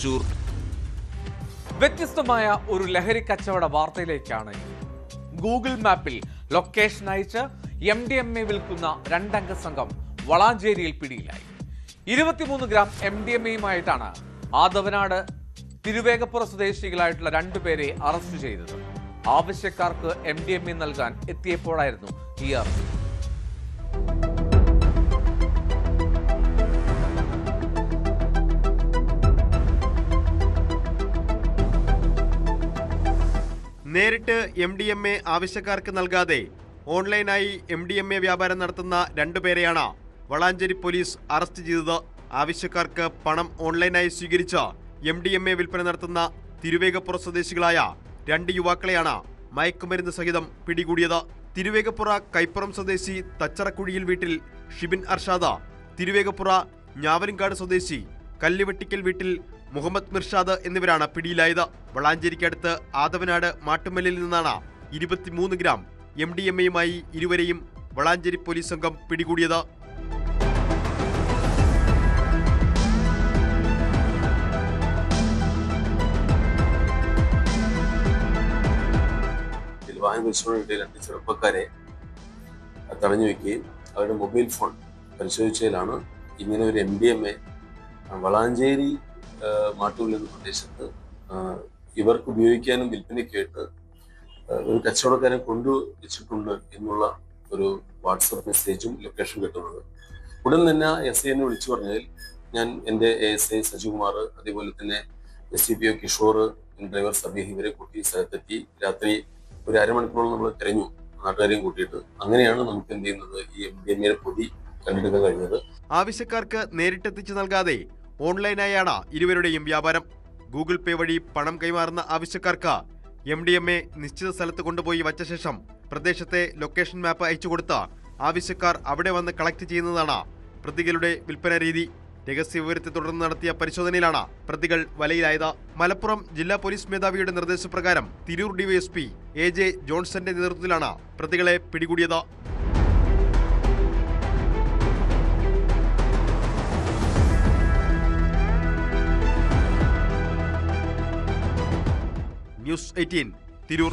തൃശൂർ. വ്യത്യസ്തമായ ഒരു ലഹരി കച്ചവട വാർത്തയിലേക്കാണ് ഗൂഗിൾ മാപ്പിൽ ലൊക്കേഷൻ അയച്ച് എം ഡി എം എ വിൽക്കുന്ന രണ്ടംഗ സംഘം വളാഞ്ചേരിയിൽ പിടിയിലായി. ഇരുപത്തിമൂന്ന് ഗ്രാം എം ഡി എം എയുമായിട്ടാണ് ആദവനാട് തിരുവേഗപ്പുറ സ്വദേശികളായിട്ടുള്ള രണ്ടുപേരെ അറസ്റ്റ് ചെയ്തത്. ആവശ്യക്കാർക്ക് എം ഡി എം എ നൽകാൻ എത്തിയപ്പോഴായിരുന്നു ഈ അറസ്റ്റ്. നേരിട്ട് എം ഡി എം എ ആവശ്യക്കാർക്ക് നൽകാതെ ഓൺലൈനായി എം ഡി എം എ വ്യാപാരം നടത്തുന്ന രണ്ടുപേരെയാണ് വളാഞ്ചേരി പോലീസ് അറസ്റ്റ് ചെയ്തത്. ആവശ്യക്കാർക്ക് പണം ഓൺലൈനായി സ്വീകരിച്ച എം ഡി എം എ വിൽപ്പന നടത്തുന്ന തിരുവേഗപ്പുറ സ്വദേശികളായ രണ്ട് യുവാക്കളെയാണ് മയക്കുമരുന്ന് സഹിതം പിടികൂടിയത്. തിരുവേഗപ്പുറ കൈപ്പുറം സ്വദേശി തച്ചറക്കുഴിയിൽ വീട്ടിൽ ഷിബിൻ അർഷാദ തിരുവേഗപ്പുറ ഞാവലിങ്കാട് സ്വദേശി കല്ലുവെട്ടിക്കൽ വീട്ടിൽ മുഹമ്മദ് മിർഷാദ് എന്നിവരാണ് പിടിയിലായത്. വളാഞ്ചേരിക്കടുത്ത് ആദവനാട് മാട്ടുമല്ലിൽ നിന്നാണ് ഇരുപത്തിമൂന്ന് ഗ്രാം എം ഡി എം എയുമായി ഇരുവരെയും വളാഞ്ചേരി പോലീസ് സംഘം പിടികൂടിയത്. രണ്ട് ചെറുപ്പക്കാരെ തടഞ്ഞു വെക്കുകയും അവരുടെ മൊബൈൽ ഫോൺ പരിശോധിച്ചതിലാണ് ഇങ്ങനെ ഒരു എം ഡി എം എ വളാഞ്ചേരി മാട്ടുവിൽ എന്ന പ്രദേശത്ത് ഇവർക്ക് ഉപയോഗിക്കാനും വിൽപ്പനയ്ക്കായിട്ട് ഒരു കച്ചവടക്കാരെ കൊണ്ടുവച്ചിട്ടുണ്ട് എന്നുള്ള ഒരു വാട്സപ്പ് മെസ്സേജും ലൊക്കേഷൻ കിട്ടുന്നത് ഉടൻ തന്നെ എസ് ഐ എന്നെ വിളിച്ചു പറഞ്ഞതിൽ ഞാൻ എന്റെ എസ് ഐ സജികുമാർ അതേപോലെ തന്നെ S C P O Kishore driver Sabeeh ഇവരെ കൂട്ടി സ്ഥലത്തെത്തി. രാത്രി ഒരു അരമണിക്കൂറോളം നമ്മൾ തിരഞ്ഞു. നാട്ടുകാരെയും കൂട്ടിയിട്ട് അങ്ങനെയാണ് നമുക്ക് എന്ത് ചെയ്യുന്നത്? ഈ എം ഡി എം എ പൊതി കണ്ടെടുക്കാൻ കഴിഞ്ഞത് ആവശ്യക്കാർക്ക് നേരിട്ടെത്തിച്ചു നൽകാതെ ഓൺലൈനായാണ് ഇരുവരുടെയും വ്യാപാരം. ഗൂഗിൾ പേ വഴി പണം കൈമാറുന്ന ആവശ്യക്കാർക്ക് എം ഡി എം എ നിശ്ചിത സ്ഥലത്ത് കൊണ്ടുപോയി വച്ച ശേഷം പ്രദേശത്തെ ലൊക്കേഷൻ മാപ്പ് അയച്ചു കൊടുത്ത് ആവശ്യക്കാർ അവിടെ വന്ന് കളക്ട് ചെയ്യുന്നതാണ് പ്രതികളുടെ വിൽപ്പന രീതി. രഹസ്യ വിവരത്തെ തുടർന്ന് നടത്തിയ പരിശോധനയിലാണ് പ്രതികൾ വലയിലായത്. മലപ്പുറം ജില്ലാ പോലീസ് മേധാവിയുടെ നിർദ്ദേശപ്രകാരം തിരൂർ ഡിവൈഎസ്പി എ ജെ ജോൺസന്റെ നേതൃത്വത്തിലാണ് പ്രതികളെ പിടികൂടിയത്. News eighteen. തിരൂർ.